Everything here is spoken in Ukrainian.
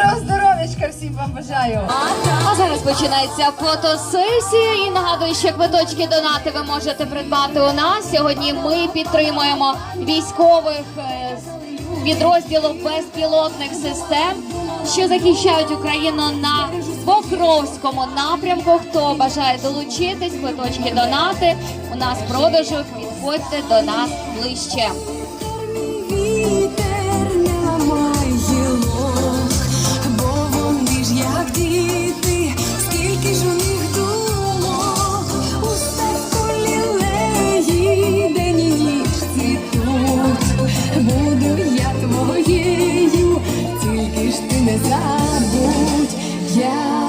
Доброго здоров'ячка всім вам бажаю. А зараз починається фотосесія. І нагадую, що квиточки донати ви можете придбати у нас. Сьогодні ми підтримуємо військових е, підрозділів безпілотних систем, що захищають Україну на Покровському напрямку. Хто бажає долучитись, квиточки донати у нас в продажу. Підходьте до нас ближче. забудь я.